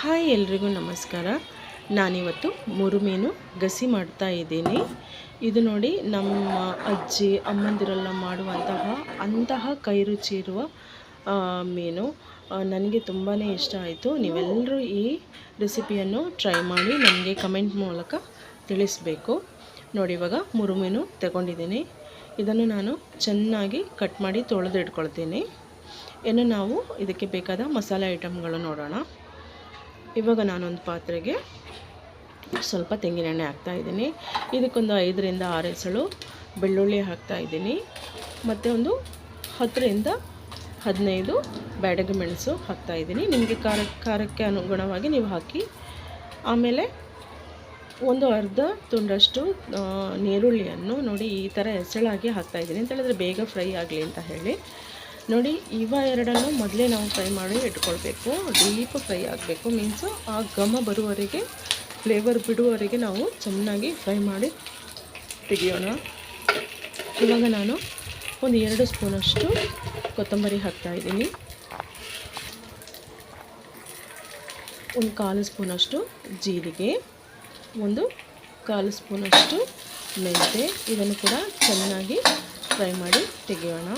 Hi ಎಲ್ರಿಗೂ ನಮಸ್ಕಾರ. ನಾನಿವತ್ತು ಮುರುಮೀನು ಗಸಿ ಮಾಡ್ತಾ ಇದ್ದೀನಿ. ಇದು ನೋಡಿ ನಮ್ಮ ಅಜ್ಜಿ, ಅಮ್ಮಂದಿರೆಲ್ಲ ಮಾಡುವಂತಹ ಅಂತಹ ಕೈ ರುಚಿ ಇರುವ ಮೀನು. ನನಗೆ ತುಂಬಾ ಇಷ್ಟ ಆಯಿತು. ನೀವೆಲ್ಲರೂ ಈ ರೆಸಿಪಿಯನ್ನು ಟ್ರೈ ಮಾಡಿ ನನಗೆ ಕಮೆಂಟ್ ಮೂಲಕ ತಿಳಿಸ್ಬೇಕು. ನೋಡಿ, ಇವಾಗ ಮುರುಮೀನು ತಗೊಂಡಿದ್ದೀನಿ. ಇದನ್ನು ನಾನು ಚೆನ್ನಾಗಿ ಕಟ್ ಮಾಡಿ ತೊಳೆದು ಇಟ್ಕೊಳ್ತೀನಿ. ಇನ್ನು ನಾವು ಇದಕ್ಕೆ ಬೇಕಾದ ಮಸಾಲೆ ಐಟಮ್ಗಳು ನೋಡೋಣ. ಇವಾಗ ನಾನೊಂದು ಪಾತ್ರೆಗೆ ಸ್ವಲ್ಪ ತೆಂಗಿನೆಣ್ಣೆ ಹಾಕ್ತಾ ಇದ್ದೀನಿ. ಇದಕ್ಕೊಂದು ಐದರಿಂದ ಆರು ಎಸಳು ಬೆಳ್ಳುಳ್ಳಿ ಹಾಕ್ತಾ ಇದ್ದೀನಿ. ಮತ್ತು ಒಂದು ಹತ್ತರಿಂದ ಹದಿನೈದು ಬ್ಯಾಡಗಿ ಮೆಣಸು ಹಾಕ್ತಾ ಇದ್ದೀನಿ. ನಿಮಗೆ ಖಾರ, ಖಾರಕ್ಕೆ ಅನುಗುಣವಾಗಿ ನೀವು ಹಾಕಿ, ಆಮೇಲೆ ಒಂದು ಅರ್ಧ ತುಂಡಷ್ಟು ನೀರುಳ್ಳಿಯನ್ನು ನೋಡಿ ಈ ಥರ ಎಸಳಾಗಿ ಹಾಕ್ತಾ ಇದ್ದೀನಿ. ಅಂತ ಹೇಳಿದ್ರೆ ಬೇಗ ಫ್ರೈ ಆಗಲಿ ಅಂತ ಹೇಳಿ. ನೋಡಿ, ಇವ ಎರಡನ್ನು ಮೊದಲೇ ನಾವು ಫ್ರೈ ಮಾಡಿ ಇಟ್ಕೊಳ್ಬೇಕು. ಡೀಪ್ ಫ್ರೈ ಆಗಬೇಕು. ಮೀನ್ಸು ಆ ಘಮ ಬರುವವರೆಗೆ ಫ್ಲೇವರ್ ಬಿಡುವವರೆಗೆ ನಾವು ಚೆನ್ನಾಗಿ ಫ್ರೈ ಮಾಡಿ ತೆಗಿಯೋಣ. ಇವಾಗ ನಾನು ಒಂದು ಎರಡು ಸ್ಪೂನಷ್ಟು ಕೊತ್ತಂಬರಿ ಹಾಕ್ತಾ ಇದ್ದೀನಿ. ಒಂದು ಕಾಲು ಸ್ಪೂನಷ್ಟು ಜೀರಿಗೆ. ಒಂದು ಕಾಲು ಸ್ಪೂನಷ್ಟು ಮೆಂತೆ ಇದನ್ನು ಕೂಡ ಚೆನ್ನಾಗಿ ಫ್ರೈ ಮಾಡಿ ತೆಗೆಯೋಣ.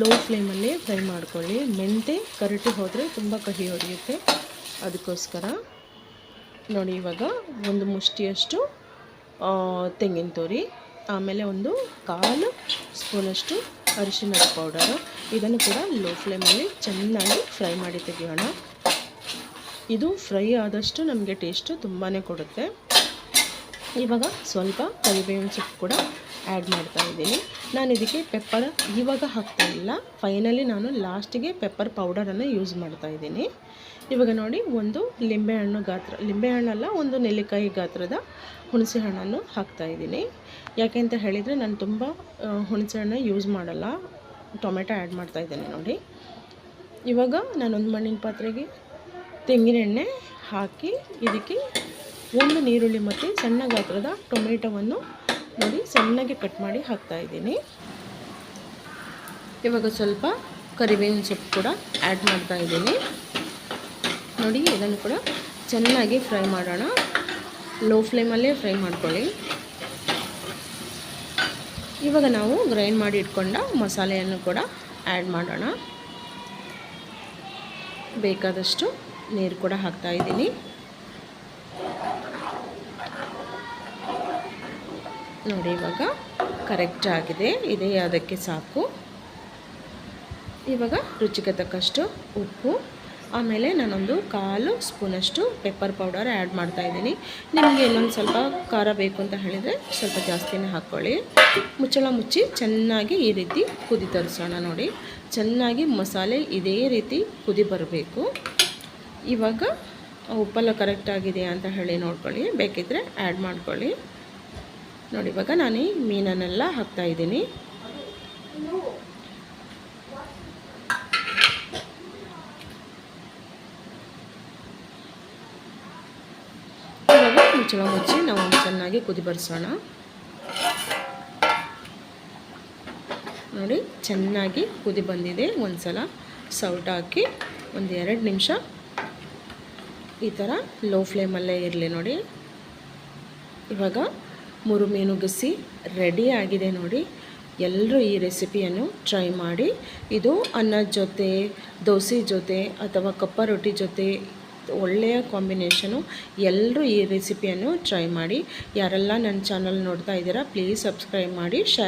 ಲೋ ಫ್ಲೇಮಲ್ಲಿ ಫ್ರೈ ಮಾಡ್ಕೊಳ್ಳಿ. ಮೆಂತೆ ಕರಟಿ ಹೋದರೆ ತುಂಬ ಕಹಿ ಹೊಡೆಯುತ್ತೆ. ಅದಕ್ಕೋಸ್ಕರ ನೋಡಿ ಇವಾಗ ಒಂದು ಮುಷ್ಟಿಯಷ್ಟು ತೆಂಗಿನ ತುರಿ, ಆಮೇಲೆ ಒಂದು ಕಾಲು ಸ್ಪೂನಷ್ಟು ಅರಿಶಿಣದ ಪೌಡರು. ಇದನ್ನು ಕೂಡ ಲೋ ಫ್ಲೇಮಲ್ಲಿ ಚೆನ್ನಾಗಿ ಫ್ರೈ ಮಾಡಿ ತೆಗೆಯೋಣ. ಇದು ಫ್ರೈ ಆದಷ್ಟು ನಮಗೆ ಟೇಸ್ಟು ತುಂಬಾ ಕೊಡುತ್ತೆ. ಇವಾಗ ಸ್ವಲ್ಪ ಕರಿಬೇವಿನ ಸೊಪ್ಪು ಕೂಡ ಆ್ಯಡ್ ಮಾಡ್ತಾ ಇದ್ದೀನಿ. ನಾನು ಇದಕ್ಕೆ ಪೆಪ್ಪರ್ ಇವಾಗ ಹಾಕ್ತಾ ಇಲ್ಲ. ಫೈನಲಿ ನಾನು ಲಾಸ್ಟಿಗೆ ಪೆಪ್ಪರ್ ಪೌಡರನ್ನು ಯೂಸ್ ಮಾಡ್ತಾ ಇದ್ದೀನಿ. ಇವಾಗ ನೋಡಿ, ಒಂದು ಲಿಂಬೆಹಣ್ಣು ಗಾತ್ರ ಲಿಂಬೆಹಣ್ಣಲ್ಲ ಒಂದು ನೆಲ್ಲಿಕಾಯಿ ಗಾತ್ರದ ಹುಣಸೆ ಹಣ್ಣನ್ನು ಹಾಕ್ತಾ ಇದ್ದೀನಿ. ಯಾಕೆ ಅಂತ ಹೇಳಿದರೆ, ನಾನು ತುಂಬ ಹುಣಸೆ ಹಣ್ಣು ಯೂಸ್ ಮಾಡಲ್ಲ. ಟೊಮೆಟೊ ಆ್ಯಡ್ ಮಾಡ್ತಾ ಇದ್ದೇನೆ ನೋಡಿ. ಇವಾಗ ನಾನೊಂದು ಮಣ್ಣಿನ ಪಾತ್ರೆಗೆ ತೆಂಗಿನೆಣ್ಣೆ ಹಾಕಿ, ಇದಕ್ಕೆ ಒಂದು ನೀರುಳ್ಳಿ ಮತ್ತು ಸಣ್ಣ ಗಾತ್ರದ ಟೊಮೆಟೊವನ್ನು ನೋಡಿ, ಸಣ್ಣಗೆ ಕಟ್ ಮಾಡಿ ಹಾಕ್ತಾ ಇದ್ದೀನಿ. ಇವಾಗ ಸ್ವಲ್ಪ ಕರಿಬೇವಿನ ಸೊಪ್ಪು ಕೂಡ ಆ್ಯಡ್ ಮಾಡ್ತಾ ಇದ್ದೀನಿ. ನೋಡಿ, ಇದನ್ನು ಕೂಡ ಚೆನ್ನಾಗಿ ಫ್ರೈ ಮಾಡೋಣ. ಲೋ ಫ್ಲೇಮಲ್ಲೇ ಫ್ರೈ ಮಾಡ್ಕೊಳ್ಳಿ. ಇವಾಗ ನಾವು ಗ್ರೈಂಡ್ ಮಾಡಿ ಇಟ್ಕೊಂಡ ಮಸಾಲೆಯನ್ನು ಕೂಡ ಆ್ಯಡ್ ಮಾಡೋಣ. ಬೇಕಾದಷ್ಟು ನೀರು ಕೂಡ ಹಾಕ್ತಾ ಇದ್ದೀನಿ. ನೋಡಿ, ಇವಾಗ ಕರೆಕ್ಟ್ ಆಗಿದೆ. ಇದೇ, ಅದಕ್ಕೆ ಸಾಕು. ಇವಾಗ ರುಚಿಗೆ ತಕ್ಕಷ್ಟು ಉಪ್ಪು. ಆಮೇಲೆ ನಾನೊಂದು ಕಾಲು ಸ್ಪೂನಷ್ಟು ಪೆಪ್ಪರ್ ಪೌಡರ್ ಆ್ಯಡ್ ಮಾಡ್ತಾ ಇದ್ದೀನಿ. ನಿಮಗೆ ಇನ್ನೊಂದು ಸ್ವಲ್ಪ ಖಾರ ಬೇಕು ಅಂತ ಹೇಳಿದರೆ ಸ್ವಲ್ಪ ಜಾಸ್ತಿನೇ ಹಾಕ್ಕೊಳ್ಳಿ ಮುಚ್ಚಳ ಮುಚ್ಚಿ ಚೆನ್ನಾಗಿ ಈ ರೀತಿ ಕುದಿ ತರಿಸೋಣ ನೋಡಿ. ಚೆನ್ನಾಗಿ ಮಸಾಲೆ ಇದೇ ರೀತಿ ಕುದಿ ಬರಬೇಕು. ಇವಾಗ ಉಪ್ಪೆಲ್ಲ ಕರೆಕ್ಟ್ ಆಗಿದೆಯಾ ಅಂತ ಹೇಳಿ ನೋಡ್ಕೊಳ್ಳಿ. ಬೇಕಿದ್ದರೆ ಆ್ಯಡ್ ಮಾಡ್ಕೊಳ್ಳಿ. ನೋಡಿ, ಇವಾಗ ನಾನು ಮೀನನ್ನೆಲ್ಲ ಹಾಕ್ತಾ ಇದ್ದೀನಿ. ಇವಾಗ ಮುಚ್ಚಳ ಮುಚ್ಚಿ ನಾವು ಚೆನ್ನಾಗಿ ಕುದಿ ಬರ್ಸೋಣ. ನೋಡಿ, ಚೆನ್ನಾಗಿ ಕುದಿ ಬಂದಿದೆ. ಒಂದ್ಸಲ ಸೌಟ್ ಹಾಕಿ ಒಂದು ಎರಡು ನಿಮಿಷ ಈ ಥರ ಲೋ ಫ್ಲೇಮಲ್ಲೇ ಇರಲಿ ನೋಡಿ. ಇವಾಗ ಮೂರು ಮೀನು ಗಸಿ ರೆಡಿ ಆಗಿದೆ ನೋಡಿ. ಎಲ್ಲರೂ ಈ ರೆಸಿಪಿಯನ್ನು ಟ್ರೈ ಮಾಡಿ. ಇದು ಅನ್ನದ ಜೊತೆ, ದೋಸೆ ಜೊತೆ ಅಥವಾ ಕಪ್ಪ ರೊಟ್ಟಿ ಜೊತೆ ಒಳ್ಳೆಯ ಕಾಂಬಿನೇಷನು ಎಲ್ಲರೂ ಈ ರೆಸಿಪಿಯನ್ನು ಟ್ರೈ ಮಾಡಿ. ಯಾರೆಲ್ಲ ನನ್ನ ಚಾನಲ್ ನೋಡ್ತಾ ಇದ್ದೀರಾ, ಪ್ಲೀಸ್ ಸಬ್ಸ್ಕ್ರೈಬ್ ಮಾಡಿ, ಶೇರ್